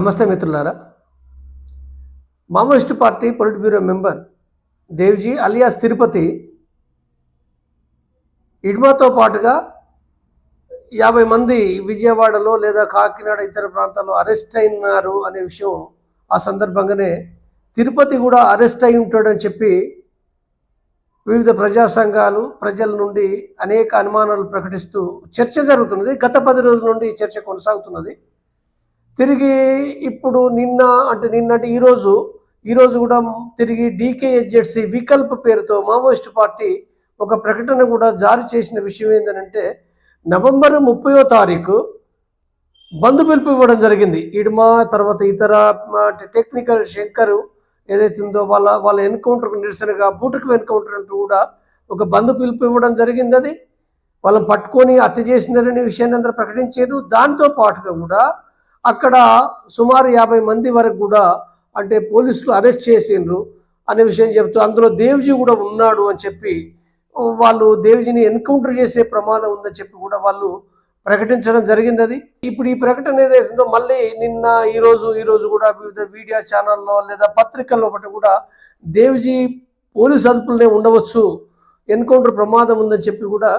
నమస్తే మిత్రులారా. Maoist party politburo member Devji alias Tirupati ఇడ్మాతో పాటుగా యాభై మంది విజయవాడలో లేదా కాకినాడ ఇతర ప్రాంతాల్లో అరెస్ట్ అయినారు అనే విషయం ఆ సందర్భంగానే తిరుపతి కూడా అరెస్ట్ అయి ఉంటాడని చెప్పి వివిధ ప్రజా సంఘాలు ప్రజల నుండి అనేక అనుమానాలు ప్రకటిస్తూ చర్చ జరుగుతున్నది. గత పది రోజుల నుండి ఈ చర్చ కొనసాగుతున్నది. తిరిగి ఇప్పుడు నిన్న అంటే నిన్న అంటే ఈరోజు ఈరోజు కూడా తిరిగి డీకేఎస్జెడ్సి వికల్ప పేరుతో మావోయిస్ట్ పార్టీ ఒక ప్రకటన కూడా జారీ చేసిన విషయం ఏంటంటే నవంబర్ ముప్పయో తారీఖు బంధు పిలుపు ఇవ్వడం జరిగింది. ఇడ్మా తర్వాత ఇతర టెక్నికల్ శంకరు ఏదైతే ఉందో వాళ్ళ వాళ్ళ ఎన్కౌంటర్కు నిరసనగా బూటకు ఎన్కౌంటర్ అంటూ కూడా ఒక బంధు పిలుపు ఇవ్వడం జరిగింది అది. వాళ్ళని పట్టుకొని హత్య చేసినారనే విషయాన్ని అందరూ ప్రకటించారు. దాంతో పాటుగా కూడా అక్కడ సుమారు యాభై మంది వరకు కూడా అంటే పోలీసులు అరెస్ట్ చేసిండ్రు అనే విషయం చెప్తూ అందులో దేవ్జీ కూడా ఉన్నాడు అని చెప్పి వాళ్ళు దేవ్జీని ఎన్కౌంటర్ చేసే ప్రమాదం ఉందని చెప్పి కూడా వాళ్ళు ప్రకటించడం జరిగింది అది. ఇప్పుడు ఈ ప్రకటన ఏదైతుందో మళ్ళీ నిన్న ఈ రోజు కూడా వివిధ మీడియా ఛానల్లో లేదా పత్రికల్లో ఒకటి కూడా దేవ్జీ పోలీసు అదుపులోనే ఉండవచ్చు ఎన్కౌంటర్ ప్రమాదం ఉందని చెప్పి కూడా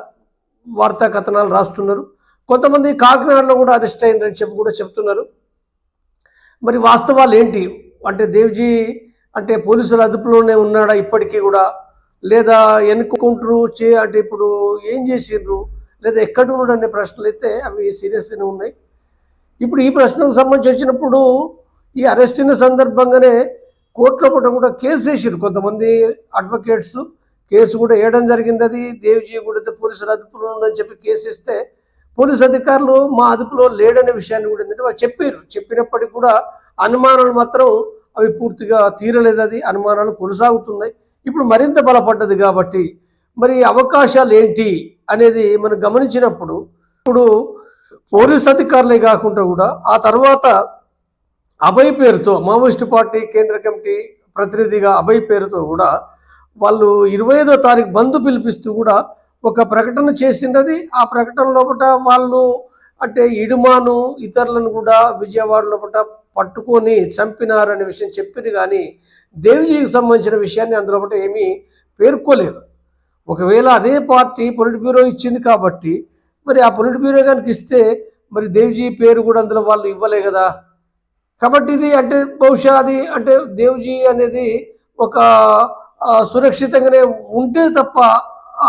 వార్తా కథనాలు రాస్తున్నారు. కొంతమంది కాకినాడలో కూడా అరెస్ట్ అయిందని చెప్పి కూడా చెప్తున్నారు. మరి వాస్తవాలు ఏంటి? అంటే దేవ్జీ అంటే పోలీసుల అదుపులోనే ఉన్నాడా ఇప్పటికీ కూడా? లేదా ఎన్నుకుంటారు? చే అంటే ఇప్పుడు ఏం చేసిండ్రు? లేదా ఎక్కడ ఉన్నాడు అనే ప్రశ్నలు అయితే అవి సీరియస్గానే ఉన్నాయి. ఇప్పుడు ఈ ప్రశ్నకు సంబంధించి వచ్చినప్పుడు ఈ అరెస్ట్ అయిన సందర్భంగానే కోర్టులో పూట కూడా కేసు వేసారు కొంతమంది అడ్వకేట్స్ కేసు కూడా వేయడం జరిగింది అది. దేవ్జీ కూడా పోలీసులు అదుపులో ఉందని చెప్పి కేసు ఇస్తే పోలీసు అధికారులు మా అదుపులో లేడనే విషయాన్ని కూడా ఏంటంటే వాళ్ళు చెప్పారు. చెప్పినప్పటికీ కూడా అనుమానాలు మాత్రం అవి పూర్తిగా తీరలేదు అది. అనుమానాలు కొనసాగుతున్నాయి. ఇప్పుడు మరింత బలపడ్డది కాబట్టి మరి అవకాశాలు ఏంటి అనేది మనం గమనించినప్పుడు ఇప్పుడు పోలీస్ అధికారులే కాకుండా కూడా ఆ తర్వాత అభయ్ పేరుతో మావోయిస్టు పార్టీ కేంద్ర కమిటీ ప్రతినిధిగా అభయ్ పేరుతో కూడా వాళ్ళు ఇరవై ఐదో తారీఖు బంధు పిలిపిస్తూ కూడా ఒక ప్రకటన చేసినది ఆ ప్రకటన లోపల వాళ్ళు అంటే ఇడుమాను ఇతరులను కూడా విజయవాడ లోపల పట్టుకొని చంపినారనే విషయం చెప్పింది కానీ దేవిజీకి సంబంధించిన విషయాన్ని అందులో ఒకటి ఏమీ పేర్కోలేదు. ఒకవేళ అదే పార్టీ పొలిట్ బ్యూరో ఇచ్చింది కాబట్టి మరి ఆ పొలిట్ బ్యూరో కనుక ఇస్తే మరి దేవ్జీ పేరు కూడా అందులో వాళ్ళు ఇవ్వలే కదా. కాబట్టి ఇది అంటే బహుశా అది అంటే దేవ్జీ అనేది ఒక సురక్షితంగానే ఉంటే తప్ప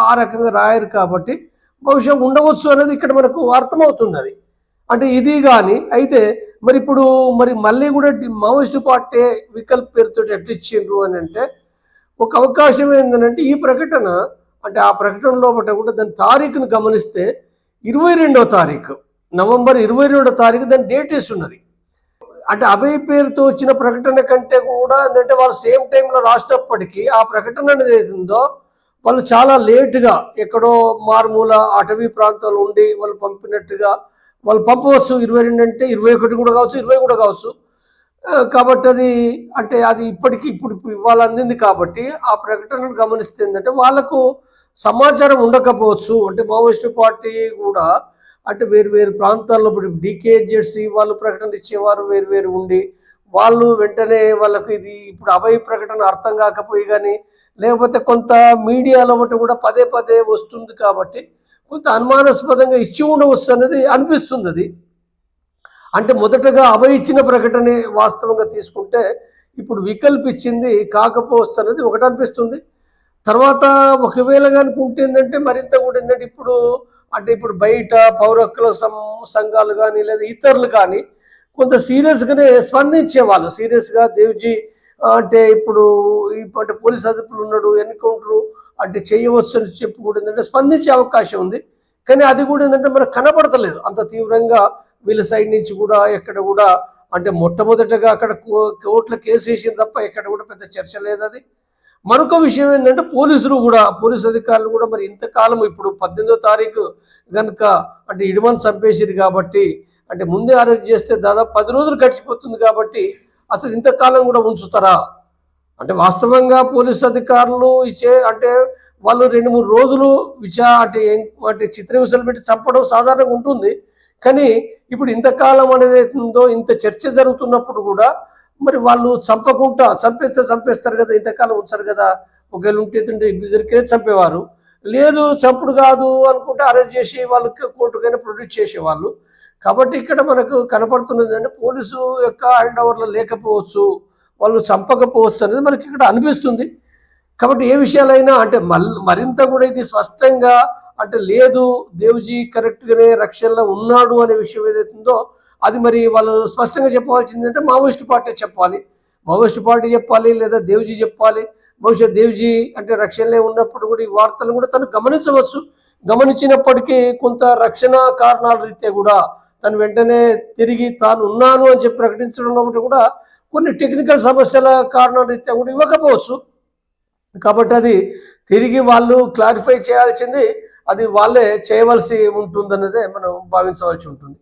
ఆ రకంగా రాయరు కాబట్టి బహుశా ఉండవచ్చు అనేది ఇక్కడ మనకు అర్థమవుతుంది అది అంటే ఇది కానీ అయితే మరి ఇప్పుడు మరి మళ్ళీ కూడా డి- మావోయిస్టు పార్టీ వికల్ప్ పేరుతో ఎట్లా అని అంటే ఒక అవకాశం ఏంటంటే ఈ ప్రకటన అంటే ఆ ప్రకటన లోపల కూడా దాని తారీఖును గమనిస్తే ఇరవై రెండవ తారీఖు నవంబర్ ఇరవై రెండవ తారీఖు దాని డేట్ ఉన్నది అంటే అభయ పేరుతో వచ్చిన ప్రకటన కంటే కూడా ఏంటంటే వాళ్ళు సేమ్ టైంలో రాసినప్పటికీ ఆ ప్రకటన అనేది ఏది ఉందో వాళ్ళు చాలా లేటుగా ఎక్కడో మారుమూల అటవీ ప్రాంతాలు ఉండి వాళ్ళు పంపినట్టుగా వాళ్ళు పంపవచ్చు. ఇరవై రెండు అంటే ఇరవై ఒకటి కూడా కావచ్చు ఇరవై కూడా కావచ్చు. కాబట్టి అది అంటే అది ఇప్పటికీ ఇప్పుడు ఇవాళ అందింది కాబట్టి ఆ ప్రకటనను గమనిస్తే ఏంటంటే వాళ్ళకు సమాచారం ఉండకపోవచ్చు. అంటే మావోయిస్టు పార్టీ కూడా అంటే వేరు వేరు ప్రాంతాల్లో ఇప్పుడు డీకేజెడ్సి వాళ్ళు ప్రకటన ఇచ్చేవారు వేరు వేరు ఉండి వాళ్ళు వెంటనే వాళ్ళకు ఇది ఇప్పుడు అభయ ప్రకటన అర్థం కాకపోయి కానీ లేకపోతే కొంత మీడియాలో ఒకటి కూడా పదే పదే వస్తుంది కాబట్టి కొంత అనుమానాస్పదంగా ఇచ్చి ఉండవచ్చు అనేది అనిపిస్తుంది అది. అంటే మొదటగా అభయ ఇచ్చిన ప్రకటనే వాస్తవంగా తీసుకుంటే ఇప్పుడు వికల్ప్ ఇచ్చింది కాకపోవచ్చు అనేది ఒకటి అనిపిస్తుంది. తర్వాత ఒకవేళ కనుకుంటే ఏంటంటే మరింత కూడా ఏంటంటే ఇప్పుడు అంటే ఇప్పుడు బయట పౌర హక్కుల సం- సంఘాలు కానీ లేదా ఇతరులు కానీ కొంత సీరియస్గానే స్పందించేవాళ్ళు. సీరియస్గా దేవ్జీ అంటే ఇప్పుడు అంటే పోలీస్ అదుపులు ఉన్నాడు ఎన్కౌంటరు అంటే చేయవచ్చు అని చెప్పి కూడా ఏంటంటే స్పందించే అవకాశం ఉంది. కానీ అది కూడా ఏంటంటే మనకు కనపడతలేదు అంత తీవ్రంగా వీళ్ళ సైడ్ నుంచి కూడా ఎక్కడ కూడా అంటే మొట్టమొదటగా అక్కడ కో- కోర్టులో కేసు వేసింది తప్ప ఎక్కడ కూడా పెద్ద చర్చ లేదు అది. మరొక విషయం ఏంటంటే పోలీసులు కూడా పోలీసు అధికారులు కూడా మరి ఇంతకాలం ఇప్పుడు పద్దెనిమిదో తారీఖు కనుక అంటే ఇడుమని చంపేసిరు కాబట్టి అంటే ముందే అరెస్ట్ చేస్తే దాదాపు పది రోజులు గడిచిపోతుంది కాబట్టి అసలు ఇంతకాలం కూడా ఉంచుతారా? అంటే వాస్తవంగా పోలీసు అధికారులు ఇచ్చే అంటే వాళ్ళు రెండు మూడు రోజులు విచా అంటే ఏం- అంటే చిత్రహింసలు పెట్టి చంపడం సాధారణంగా ఉంటుంది. కానీ ఇప్పుడు ఇంతకాలం అనేది ఉందో ఇంత చర్చ జరుగుతున్నప్పుడు కూడా మరి వాళ్ళు చంపకుండా చంపేస్తే చంపేస్తారు కదా ఇంతకాలం ఉంచారు కదా ఒకవేళ ఉంటే తింటే ఇద్దరికే చంపేవారు. లేదు చంపుడు కాదు అనుకుంటే అరెస్ట్ చేసి వాళ్ళకి కోర్టుకైనా ప్రొడ్యూస్ చేసేవాళ్ళు. కాబట్టి ఇక్కడ మనకు కనపడుతున్నది అంటే పోలీసు యొక్క హ్యాండ్ ఓవర్లో లేకపోవచ్చు వాళ్ళు చంపకపోవచ్చు అనేది మనకి ఇక్కడ అనిపిస్తుంది. కాబట్టి ఏ విషయాలైనా అంటే మరింత కూడా ఇది స్పష్టంగా అంటే లేదు దేవుజీ కరెక్ట్గానే రక్షణలో ఉన్నాడు అనే విషయం ఏదైతే ఉందో అది మరి వాళ్ళు స్పష్టంగా చెప్పవలసింది అంటే మావోయిస్ట్ పార్టీ చెప్పాలి. మావోయిస్ట్ పార్టీ చెప్పాలి లేదా దేవుజీ చెప్పాలి. బహుశా దేవుజీ అంటే రక్షణలే ఉన్నప్పుడు కూడా ఈ వార్తలు కూడా తను గమనించవచ్చు. గమనించినప్పటికీ కొంత రక్షణ కారణాల రీత్యా కూడా తను వెంటనే తిరిగి తాను ఉన్నాను అని చెప్పి ప్రకటించడంలో కూడా కొన్ని టెక్నికల్ సమస్యల కారణం రీత్యా కూడా ఇవ్వకపోవచ్చు. కాబట్టి అది తిరిగి వాళ్ళు క్లారిఫై చేయాల్సింది అది వాళ్ళే చేయవలసి ఉంటుందన్నదే మనం భావించవలసి ఉంటుంది.